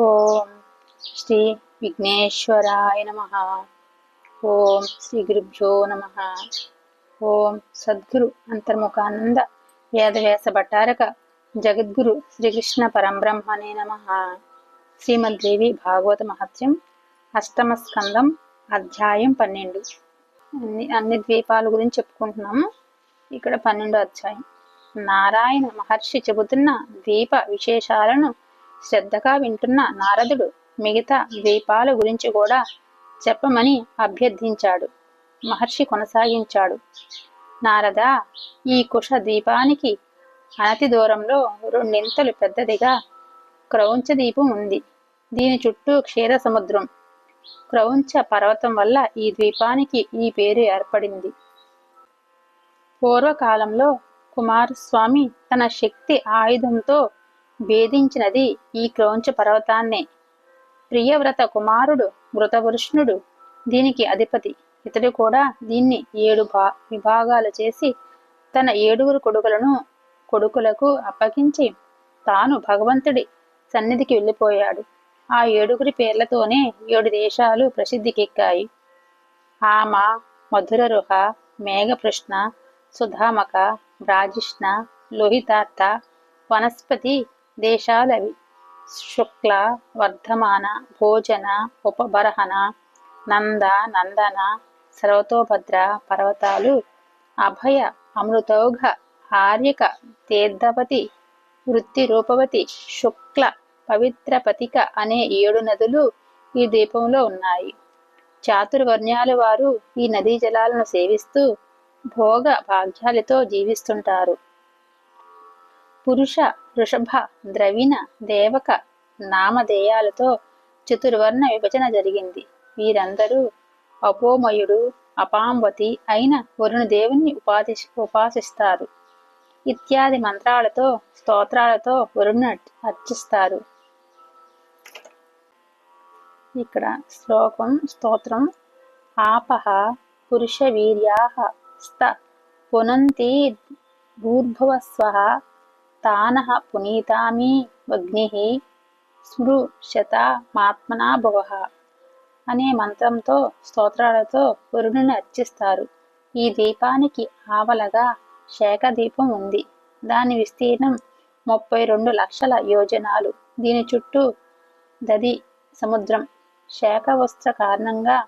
ఓం శ్రీ విఘ్నేశ్వరాయ నమ. ఓం శ్రీ గురుభ్యో నమ. ఓం సద్గురు అంతర్ముఖానంద వేదవ్యాస భట్టారక జగద్గురు శ్రీకృష్ణ పరంబ్రహ్మణే నమ. శ్రీమద్దేవి భాగవత మహత్యం అష్టమ స్కందం అధ్యాయం పన్నెండు. అన్ని అన్ని ద్వీపాల గురించి చెప్పుకుంటున్నాము. ఇక్కడ పన్నెండో అధ్యాయం. నారాయణ మహర్షి చెబుతున్న ద్వీప విశేషాలను శ్రద్ధగా వింటున్న నారదుడు మిగతా ద్వీపాల గురించి కూడా చెప్పమని అభ్యర్థించాడు. మహర్షి కొనసాగించాడు. నారద ఈ కుష ద్వీపానికి అనతి దూరంలో రెండింతలు పెద్దదిగా క్రౌంచ ద్వీపం ఉంది. దీని చుట్టూ క్షీర సముద్రం. క్రౌంచ పర్వతం వల్ల ఈ ద్వీపానికి ఈ పేరు ఏర్పడింది. పూర్వకాలంలో కుమారస్వామి తన శక్తి ఆయుధంతో భేదించినది ఈ క్రౌంచ పర్వతాన్నే. ప్రియవ్రత కుమారుడు మృతవృష్ణుడు దీనికి అధిపతి. ఇతడు కూడా దీన్ని ఏడు భా విభాగాలు చేసి తన ఏడుగురు కొడుకులను కొడుకులకు అప్పగించి తాను భగవంతుడి సన్నిధికి వెళ్ళిపోయాడు. ఆ ఏడుగురి పేర్లతోనే ఏడు దేశాలు ప్రసిద్ధికెక్కాయి. ఆమ మధురరుహ మేఘపృష్ణ సుధామక రాజిష్ణ లోహితార్థ వనస్పతి దేశాలవి. శుక్ల వర్ధమాన భోజన ఉపబరహన నంద నందన సర్వతోభద్ర పర్వతాలు అభయ అమృతౌఘ ఆర్యక తీర్థవతి వృత్తి రూపవతి శుక్ల పవిత్ర పతిక అనే ఏడు నదులు ఈ ద్వీపంలో ఉన్నాయి. చాతుర్వర్ణ్యాల వారు ఈ నదీ జలాలను సేవిస్తూ భోగ భాగ్యాలతో జీవిస్తుంటారు. పురుష వృషభ ద్రవిణ దేవక నామధేయాలతో చతుర్వర్ణ విభజన జరిగింది. వీరందరూ అపోమయుడు అపాంవతి అయిన వరుణ దేవుణ్ణి ఉపాధి ఉపాసిస్తారు. ఇత్యాది మంత్రాలతో స్తోత్రాలతో వరుణ అర్చిస్తారు. ఇక్కడ శ్లోకం స్తోత్రం. ఆపహ పురుష వీర్యాహ స్త పునంతి భూర్భువస్వ తానః పునీతామి అగ్ని స్మృశత మాత్మనా భువ అనే మంత్రంతో స్తోత్రాలతో వరుణుని అర్చిస్తారు. ఈ దీపానికి ఆవలగా శేఖ దీపం ఉంది. దాని విస్తీర్ణం ముప్పై రెండు లక్షల యోజనాలు. దీని చుట్టూ దది సముద్రం. శేఖ వస్త్ర కారణంగా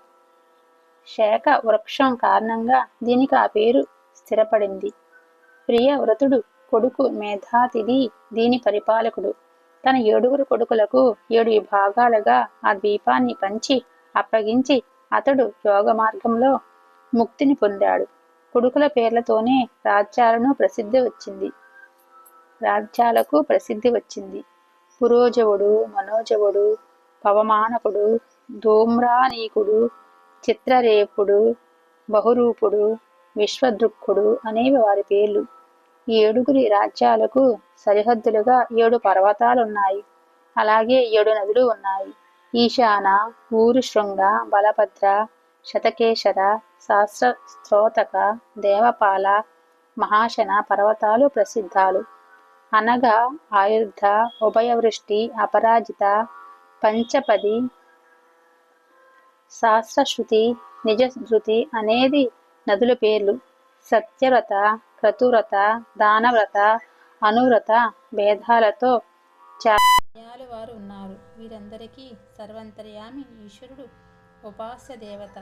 శేఖ వృక్షం కారణంగా దీనికి ఆ పేరు స్థిరపడింది. ప్రియ వ్రతుడు కొడుకు మేధాతిథి దీని పరిపాలకుడు. తన ఏడుగురు కొడుకులకు ఏడు విభాగాలుగా ఆ ద్వీపాన్ని పంచి అప్పగించి అతడు యోగ మార్గంలో ముక్తిని పొందాడు. కొడుకుల పేర్లతోనే రాజ్యాలను ప్రసిద్ధి వచ్చింది. రాజ్యాలకు ప్రసిద్ధి వచ్చింది. పురోజవుడు మనోజవుడు పవమానకుడు ధూమ్రానీకుడు చిత్రరేపుడు బహురూపుడు విశ్వదృక్కుడు అనేవి వారి పేర్లు. ఏడుగురి రాజ్యాలకు సరిహద్దులుగా ఏడు పర్వతాలున్నాయి. అలాగే ఏడు నదులు ఉన్నాయి. ఈశాన ఊరు శృంగ బలభద్ర శతకేశర శాస్త్ర స్తోతక దేవపాల మహాశన పర్వతాలు ప్రసిద్ధాలు. అనగా ఆయుర్ధ ఉభయవృష్టి అపరాజిత పంచపది శాస్త్రశ్రుతి నిజశృతి అనేది నదుల పేర్లు. సత్యవ్రత క్రతువ్రత దానవ్రత అనువ్రత భేదాలతో చాలా వారు ఉన్నారు. వీరందరికీ సర్వంతర్యామి ఈశ్వరుడు ఉపాస్య దేవత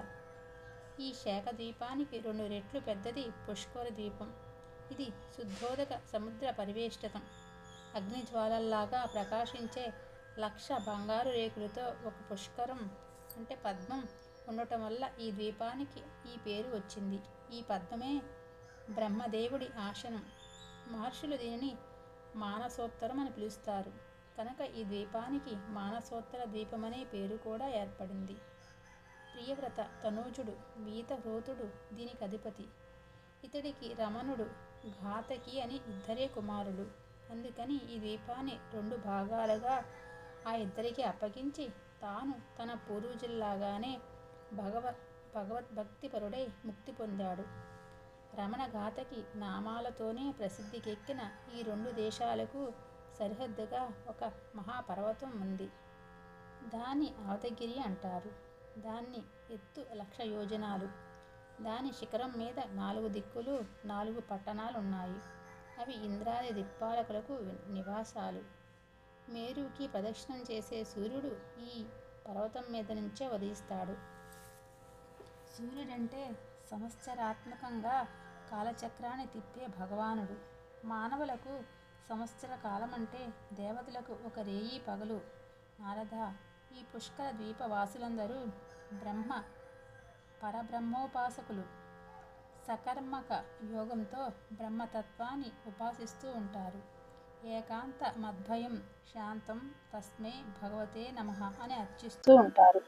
ఈ శేఖ ద్వీపానికి రెండు రెట్లు పెద్దది పుష్కర ద్వీపం ఇది శుద్ధోదక సముద్ర పరివేష్టితం అగ్నిజ్వాలల్లాగా ప్రకాశించే లక్ష బంగారు రేకులతో ఒక పుష్కరం అంటే పద్మం ఉండటం వల్ల ఈ ద్వీపానికి ఈ పేరు వచ్చింది. ఈ పద్మమే బ్రహ్మదేవుడి ఆసనం మహర్షులు దీనిని మానసోత్తరం అని పిలుస్తారు. కనుక ఈ ద్వీపానికి మానసోత్తర ద్వీపమనే పేరు కూడా ఏర్పడింది. ప్రియవ్రత తనూజుడు వీతహ్రోతుడు దీనికి అధిపతి. ఇతడికి రమణుడు ఘాతకి అని ఇద్దరే కుమారులు. అందుకని ఈ ద్వీపాన్ని రెండు భాగాలుగా ఆ ఇద్దరికి అప్పగించి తాను తన పూర్వజుల్లాగానే భగవ భగవద్భక్తిపరుడై ముక్తి పొందాడు. రమణ ఘాతకి నామాలతోనే ప్రసిద్ధికెక్కిన ఈ రెండు దేశాలకు సరిహద్దుగా ఒక మహాపర్వతం ఉంది. దాని అవతగిరి అంటారు. దాన్ని ఎత్తు లక్ష యోజనాలు. దాని శిఖరం మీద నాలుగు దిక్కులు నాలుగు పట్టణాలు ఉన్నాయి అవి ఇంద్రాది దిక్పాలకులకు నివాసాలు. మేరుకి ప్రదక్షిణం చేసే సూర్యుడు ఈ పర్వతం మీద నుంచే ఉదయిస్తాడు. సూర్యుడంటే సంవత్సరాత్మకంగా కాలచక్రాన్ని తిప్పే భగవానుడు. మానవులకు సంవత్సర కాలమంటే దేవతలకు ఒక రేయి పగలు. నారద ఈ పుష్కర ద్వీపవాసులందరూ బ్రహ్మ పరబ్రహ్మోపాసకులు. సకర్మక యోగంతో బ్రహ్మతత్వాన్ని ఉపాసిస్తూ ఉంటారు. ఏకాంత మద్భయం శాంతం తస్మే భగవతే నమ అని అర్చిస్తూ ఉంటారు.